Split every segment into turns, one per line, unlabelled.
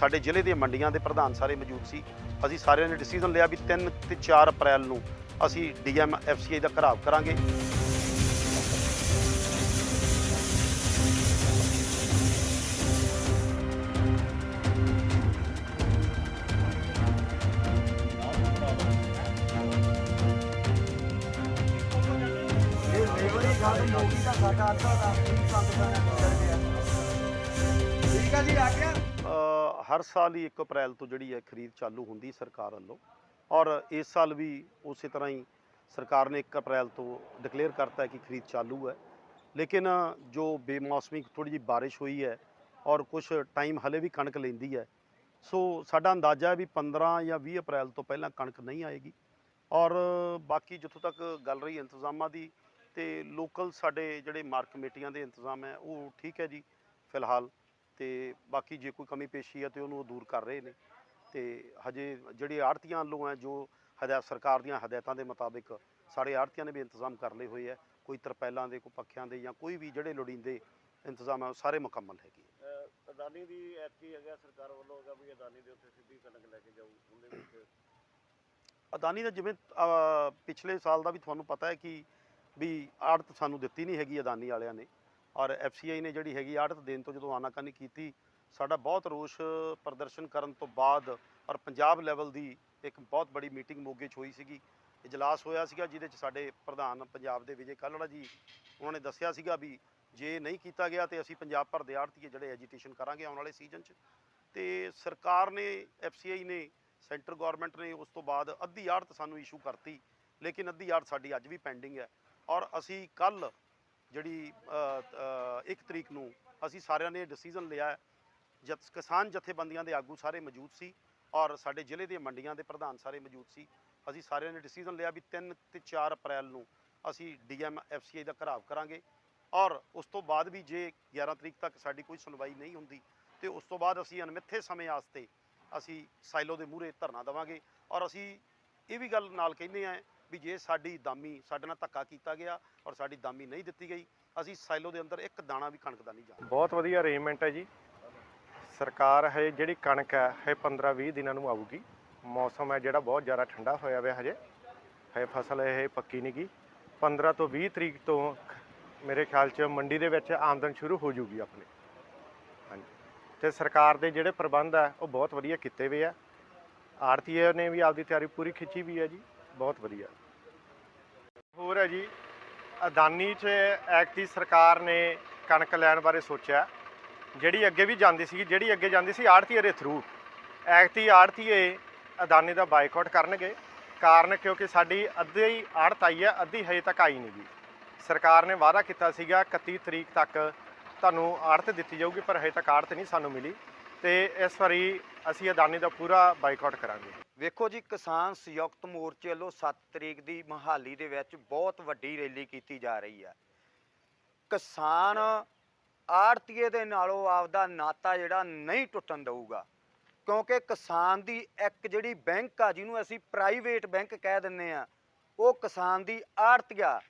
ਸਾਡੇ ਜ਼ਿਲ੍ਹੇ ਦੀਆਂ ਮੰਡੀਆਂ ਦੇ ਪ੍ਰਧਾਨ ਸਾਰੇ ਮੌਜੂਦ ਸੀ। ਅਸੀਂ ਸਾਰਿਆਂ ਨੇ ਡਿਸੀਜਨ ਲਿਆ ਵੀ 3 ਤੇ 4 ਅਪ੍ਰੈਲ ਨੂੰ ਅਸੀਂ ਡੀਐਮ ਐਫਸੀਆਈ ਦਾ ਘਰਾਵ ਕਰਾਂਗੇ।
ਠੀਕ ਆ ਜੀ ਆ ਗਿਆ।
ਹਰ ਸਾਲ ਹੀ 1 ਅਪ੍ਰੈਲ ਤੋਂ ਜਿਹੜੀ ਹੈ ਖਰੀਦ ਚਾਲੂ ਹੁੰਦੀ ਸਰਕਾਰ ਵੱਲੋਂ। ਔਰ ਇਸ ਸਾਲ ਵੀ ਉਸੇ ਤਰ੍ਹਾਂ ਹੀ ਸਰਕਾਰ ਨੇ 1 ਅਪ੍ਰੈਲ ਤੋਂ ਡਿਕਲੇਅਰ ਕਰਤਾ ਹੈ ਕਿ ਖਰੀਦ ਚਾਲੂ ਹੈ। ਲੇਕਿਨ ਜੋ ਬੇਮੌਸਮੀ ਥੋੜੀ ਜਿਹੀ ਬਾਰਿਸ਼ ਹੋਈ ਹੈ ਔਰ ਕੁਝ ਟਾਈਮ ਹਲੇ ਵੀ ਕਣਕ ਲੈਂਦੀ ਹੈ। ਸੋ ਸਾਡਾ ਅੰਦਾਜ਼ਾ ਹੈ ਵੀ 15 ਜਾਂ 20 ਅਪ੍ਰੈਲ ਤੋਂ ਪਹਿਲਾਂ ਕਣਕ ਨਹੀਂ ਆਏਗੀ। ਔਰ ਬਾਕੀ ਜਿੱਥੋਂ ਤੱਕ ਗੱਲ ਰਹੀ ਇੰਤਜ਼ਾਮਾਂ ਦੀ, ਤੇ ਲੋਕਲ ਸਾਡੇ ਜਿਹੜੇ ਮਾਰਕ ਕਮੇਟੀਆਂ ਦੇ ਇੰਤਜ਼ਾਮ ਹੈ, ਉਹ ਠੀਕ ਹੈ ਜੀ। ਫਿਲਹਾਲ ਤੇ ਬਾਕੀ ਜੇ ਕੋਈ ਕਮੀ ਪੇਸ਼ੀ ਹੈ ਤੇ ਉਹਨੂੰ ਉਹ ਦੂਰ ਕਰ ਰਹੇ ਨੇ ਤੇ ਹਜੇ ਜਿਹੜੇ ਆੜਤੀਆਂ ਵੱਲੋਂ ਹੈ ਜੋ ਹਦਾਇਤ ਸਰਕਾਰ ਦੀਆਂ ਹਦਾਇਤਾਂ ਦੇ ਮੁਤਾਬਿਕ ਸਾਰੇ ਆੜਤੀਆਂ ਨੇ ਵੀ ਇੰਤਜ਼ਾਮ ਕਰ ਲਏ ਹੋਏ ਹੈ ਕੋਈ ਤਰਪੈਲਾਂ ਦੇ ਕੋਈ ਪੱਖਿਆਂ ਦੇ ਜਾਂ ਕੋਈ ਵੀ ਜਿਹੜੇ ਲੋੜੀਂਦੇ ਇੰਤਜ਼ਾਮ ਹੈ ਉਹ ਸਾਰੇ ਮੁਕੰਮਲ ਹੈਗੇ
ਅਦਾਨੀ ਦੀ ਐਤਕੀ ਹੈਗਾ ਸਰਕਾਰ ਵੱਲੋਂ ਹੈਗਾ ਵੀ ਅਦਾਨੀ ਦੇ ਉੱਤੇ ਸਿੱਧੀ ਕਣਕ ਲੈ ਕੇ ਜਾਊ ਉਹਦੇ ਵਿੱਚ
ਅਦਾਨੀ ਦਾ ਜਿਵੇਂ ਪਿਛਲੇ ਸਾਲ ਦਾ ਵੀ ਤੁਹਾਨੂੰ ਪਤਾ ਹੈ ਕਿ ਵੀ ਆੜਤ ਸਾਨੂੰ ਦਿੱਤੀ ਨਹੀਂ ਹੈਗੀ ਅਦਾਨੀ ਵਾਲਿਆਂ ਨੇ। ਔਰ ਐਫਸੀਆਈ ਨੇ ਜਿਹੜੀ ਹੈਗੀ ਆੜਤ ਦੇਣ ਤੋਂ ਜਦੋਂ ਆਨਾਕਾਨੀ ਕੀਤੀ, ਸਾਡਾ ਬਹੁਤ ਰੋਸ਼ ਪ੍ਰਦਰਸ਼ਨ ਕਰਨ ਤੋਂ ਬਾਅਦ ਔਰ ਪੰਜਾਬ ਲੈਵਲ ਦੀ ਇੱਕ ਬਹੁਤ ਬੜੀ ਮੀਟਿੰਗ ਮੋਗੇ 'ਚ ਹੋਈ ਸੀਗੀ। ਇਜਲਾਸ ਹੋਇਆ ਸੀਗਾ ਜਿਹਦੇ 'ਚ ਸਾਡੇ ਪ੍ਰਧਾਨ ਪੰਜਾਬ ਦੇ ਵਿਜੇ ਕਾਲੜਾ ਜੀ, ਉਹਨਾਂ ਨੇ ਦੱਸਿਆ ਸੀਗਾ ਵੀ ਜੇ ਨਹੀਂ ਕੀਤਾ ਗਿਆ ਤੇ ਅਸੀਂ ਪੰਜਾਬ ਭਰ ਦੇ ਆੜਤੀਏ ਜਿਹੜੇ ਐਜੀਟੇਸ਼ਨ ਕਰਾਂਗੇ ਆਉਣ ਵਾਲੇ ਸੀਜ਼ਨ 'ਚ। ਤੇ ਸਰਕਾਰ ਨੇ ਐਫਸੀਆਈ ਨੇ ਸੈਂਟਰ ਗਵਰਨਮੈਂਟ ਨੇ ਉਸ ਤੋਂ ਬਾਅਦ ਅੱਧੀ ਆੜਤ ਸਾਨੂੰ ਇਸ਼ੂ ਕਰਤੀ, ਲੇਕਿਨ ਅੱਧੀ ਆੜਤ ਸਾਡੀ ਅੱਜ ਵੀ ਪੈਂਡਿੰਗ ਹੈ। ਔਰ ਅਸੀਂ ਕੱਲ ਜਿਹੜੀ 1 ਤਰੀਕ ਨੂੰ ਅਸੀਂ ਸਾਰਿਆਂ ਨੇ ਡਿਸੀਜਨ ਲਿਆ ਹੈ। ਜਦ ਕਿਸਾਨ ਜਥੇਬੰਦੀਆਂ ਦੇ ਆਗੂ ਸਾਰੇ ਮੌਜੂਦ ਸੀ ਔਰ ਸਾਡੇ ਜ਼ਿਲ੍ਹੇ ਦੀਆਂ ਮੰਡੀਆਂ ਦੇ ਪ੍ਰਧਾਨ ਸਾਰੇ ਮੌਜੂਦ ਸੀ। ਅਸੀਂ ਸਾਰਿਆਂ ਨੇ ਡਿਸੀਜਨ ਲਿਆ ਵੀ 3 ਤੇ 4 ਅਪ੍ਰੈਲ ਨੂੰ ਅਸੀਂ ਡੀਐਮ ਐਫਸੀਆਈ ਦਾ ਘਰਾਵ ਕਰਾਂਗੇ ਔਰ ਉਸ ਤੋਂ ਬਾਅਦ ਵੀ ਜੇ 11 ਤਰੀਕ ਤੱਕ ਸਾਡੀ ਕੋਈ ਸੁਣਵਾਈ ਨਹੀਂ ਹੁੰਦੀ ਤੇ ਉਸ ਤੋਂ ਬਾਅਦ ਅਸੀਂ ਅਨਮਿੱਥੇ ਸਮੇਂ ਵਾਸਤੇ ਅਸੀਂ ਸਾਈਲੋ ਦੇ ਮੂਹਰੇ ਧਰਨਾ ਦੇਵਾਂਗੇ। ਔਰ ਅਸੀਂ ਇਹ ਵੀ ਗੱਲ ਨਾਲ ਕਹਿੰਦੇ ਆ ਵੀ ਜੇ ਸਾਡੀ ਦਾਮੀ ਸਾਡੇ ਨਾਲ ਧੱਕਾ ਕੀਤਾ ਗਿਆ ਔਰ ਸਾਡੀ ਦਾਮੀ ਨਹੀਂ ਦਿੱਤੀ ਗਈ, ਅਸੀਂ ਸਾਈਲੋ ਦੇ ਅੰਦਰ ਇੱਕ ਦਾਣਾ ਵੀ ਕਣਕ ਦਾ ਨਹੀਂ ਜਾਣਾ
ਬਹੁਤ ਵਧੀਆ ਅਰੇਂਜਮੈਂਟ ਹੈ ਜੀ। ਸਰਕਾਰ ਹੈ, ਜਿਹੜੀ ਕਣਕ ਹੈ, ਇਹ 15-20 ਦਿਨਾਂ ਨੂੰ ਆਊਗੀ। ਮੌਸਮ ਹੈ ਜਿਹੜਾ ਬਹੁਤ ਜ਼ਿਆਦਾ ਠੰਡਾ ਹੋਇਆ ਹੋਇਆ ਹਜੇ। ਹੈ ਫਸਲ ਇਹ ਪੱਕੀ ਨਹੀਂ ਗੀ 15 ਤੋਂ 20 ਤਰੀਕ ਤੋਂ ਮੇਰੇ ਖਿਆਲ 'ਚ ਮੰਡੀ ਦੇ ਵਿੱਚ ਆਮਦਨ ਸ਼ੁਰੂ ਹੋ ਜੂਗੀ ਆਪਣੇ। ਹਾਂਜੀ। ਤੇ ਸਰਕਾਰ ਦੇ ਜਿਹੜੇ ਪ੍ਰਬੰਧ ਆ ਉਹ ਬਹੁਤ ਵਧੀਆ ਕੀਤੇ ਹੋਏ ਆ। ਆੜਤੀਏ ਨੇ ਵੀ ਆਪਦੀ ਤਿਆਰੀ ਪੂਰੀ ਖਿੱਚੀ ਵੀ ਹੈ ਜੀ। ਬਹੁਤ ਵਧੀਆ। ਹੋਰ ਹੈ ਜੀ ਅਦਾਨੀ 'ਚ ਐਕਟੀ ਸਰਕਾਰ ਨੇ ਕਣਕ ਲੈਣ ਬਾਰੇ ਸੋਚਿਆ। ਜਿਹੜੀ ਅੱਗੇ ਵੀ ਜਾਂਦੀ ਸੀ ਜਿਹੜੀ ਅੱਗੇ ਜਾਂਦੀ ਸੀ ਆੜਤੀਏ ਦੇ ਥਰੂ ਐਕਟੀ ਆੜਤੀਏ ਅਦਾਨੀ ਦਾ ਬਾਈਕਾਟ ਕਰਨਗੇ। ਕਾਰਨ ਕਿਉਂਕਿ ਸਾਡੀ ਅੱਧੀ ਆੜਤ ਆਈ ਹੈ, ਅੱਧੀ ਹਜੇ ਤੱਕ ਆਈ ਨਹੀਂ ਜੀ। ਸਰਕਾਰ ਨੇ ਵਾਅਦਾ ਕੀਤਾ ਸੀਗਾ 31 ਤਰੀਕ ਤੱਕ ਤੁਹਾਨੂੰ ਆੜਤ ਦਿੱਤੀ ਜਾਊਗੀ, ਪਰ ਹਜੇ ਤੱਕ ਆੜਤ ਨਹੀਂ ਸਾਨੂੰ ਮਿਲੀ। ਤੇ ਇਸ ਵਾਰੀ ਅਸੀਂ ਅਦਾਨੀ ਦਾ ਪੂਰਾ ਬਾਈਕਾਟ ਕਰਾਂਗੇ।
ਵੇਖੋ ਜੀ, ਕਿਸਾਨ ਸੰਯੁਕਤ ਮੋਰਚੇ ਵੱਲੋਂ 7 ਤਰੀਕ ਦੀ ਮਹਾਲੀ ਦੇ ਵਿੱਚ ਬਹੁਤ ਵੱਡੀ ਰੈਲੀ ਕੀਤੀ ਜਾ ਰਹੀ ਹੈ ਕਿਸਾਨ ਆੜਤੀਏ ਦੇ ਨਾਲੋਂ ਆਪਦਾ ਨਾਤਾ ਜਿਹੜਾ ਨਹੀਂ ਟੁੱਟਣ ਦਊਗਾ, ਕਿਉਂਕਿ ਕਿਸਾਨ ਦੀ ਇੱਕ ਜਿਹੜੀ ਬੈਂਕ ਆ, ਜਿਹਨੂੰ ਅਸੀਂ ਪ੍ਰਾਈਵੇਟ ਬੈਂਕ ਕਹਿ ਦਿੰਨੇ ਆ, ਉਹ ਕਿਸਾਨ ਦੀ ਆੜਤੀਆ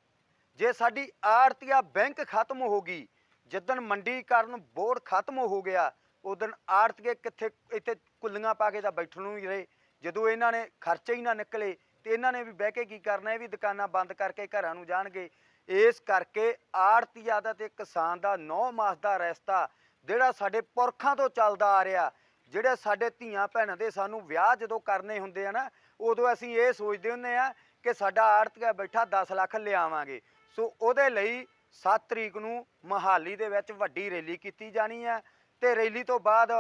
ਜੇ ਸਾਡੀ ਆੜਤੀਆ ਬੈਂਕ ਖਤਮ ਹੋ ਗਈ, ਜਿੱਦਣ ਮੰਡੀਕਰਨ ਬੋਰਡ ਖਤਮ ਹੋ ਗਿਆ, ਉਦੋਂ ਆੜਤੀਏ ਕਿੱਥੇ, ਇੱਥੇ ਕੁੱਲੀਆਂ ਪਾ ਕੇ ਤਾਂ ਬੈਠਣ ਨੂੰ ਹੀ ਰਹੇ। ਜਦੋਂ ਇਹਨਾਂ ਨੇ ਖਰਚੇ ਹੀ ਨਾ ਨਿਕਲੇ ਤੇ ਇਹਨਾਂ ਨੇ ਵੀ ਬਹਿ ਕੇ ਕੀ ਕਰਨਾ, ਇਹ ਵੀ ਦੁਕਾਨਾਂ ਬੰਦ ਕਰਕੇ ਘਰਾਂ ਨੂੰ ਜਾਣਗੇ। ਇਸ ਕਰਕੇ ਆੜਤੀਆ ਦਾ ਤੇ ਕਿਸਾਨ ਦਾ 9 ਮਾਸ ਦਾ ਰਸਤਾ, ਜਿਹੜਾ ਸਾਡੇ ਪੁਰਖਾਂ ਤੋਂ ਚੱਲਦਾ ਆ ਰਿਹਾ, ਜਿਹੜੇ ਸਾਡੇ ਧੀਆਂ ਭੈਣਾਂ ਦੇ ਸਾਨੂੰ ਵਿਆਹ ਜਦੋਂ ਕਰਨੇ ਹੁੰਦੇ ਆ ਨਾ, ਉਦੋਂ ਅਸੀਂ ਇਹ ਸੋਚਦੇ ਹੁੰਦੇ ਆ ਕਿ ਸਾਡਾ ਆੜਤੀਆ ਬੈਠਾ 10 ਲੱਖ ਲਿਆਵਾਂਗੇ। ਸੋ ਉਹਦੇ ਲਈ 7 ਤਰੀਕ ਨੂੰ ਮਹਾਲੀ ਦੇ ਵਿੱਚ ਵੱਡੀ ਰੈਲੀ ਕੀਤੀ ਜਾਣੀ ਹੈ ਤੇ ਰੈਲੀ ਤੋਂ ਬਾਅਦ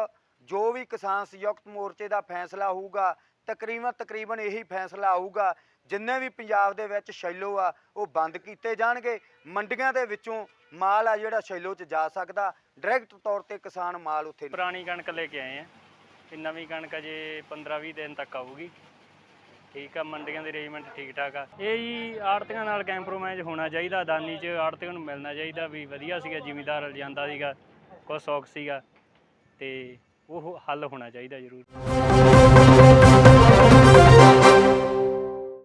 ਜੋ ਵੀ ਕਿਸਾਨ ਸੰਯੁਕਤ ਮੋਰਚੇ ਦਾ ਫੈਸਲਾ ਹੋਊਗਾ ਤਕਰੀਬਨ ਤਕਰੀਬਨ ਇਹੀ ਫੈਸਲਾ ਆਊਗਾ। ਜਿੰਨੇ ਵੀ ਪੰਜਾਬ ਦੇ ਵਿੱਚ ਸ਼ੈਲੋ ਆ, ਉਹ ਬੰਦ ਕੀਤੇ ਜਾਣਗੇ। ਮੰਡੀਆਂ ਦੇ ਵਿੱਚੋਂ ਮਾਲ ਆ ਜਿਹੜਾ ਸ਼ੈਲੋ 'ਚ ਜਾ ਸਕਦਾ। ਡਾਇਰੈਕਟ ਤੌਰ ਤੇ ਕਿਸਾਨ ਮਾਲ ਉੱਥੇ
ਪੁਰਾਣੀ ਕਣਕ ਲੈ ਕੇ ਆਏ ਆ। ਤੇ ਨਵੀਂ ਕਣਕ ਅਜੇ 15-20 ਦਿਨ ਤੱਕ ਆਊਗੀ। ਠੀਕ ਆ, ਮੰਡੀਆਂ ਦੇ ਅਰੇਂਜਮੈਂਟ ਠੀਕ ਠਾਕ ਆ। ਇਹ ਜੀ ਆੜਤੀਆਂ ਨਾਲ ਕੰਪਰੋਮਾਈਜ਼ ਹੋਣਾ ਚਾਹੀਦਾ। ਅਦਾਨੀ 'ਚ ਆੜਤੀਆਂ ਨੂੰ ਮਿਲਣਾ ਚਾਹੀਦਾ ਵੀ ਵਧੀਆ ਸੀਗਾ, ਜ਼ਿਮੀਦਾਰ ਜਾਂਦਾ ਸੀਗਾ, ਕੁਛ ਸੌਖ ਸੀਗਾ ਤੇ ਉਹ ਹੱਲ ਹੋਣਾ ਚਾਹੀਦਾ ਜ਼ਰੂਰ।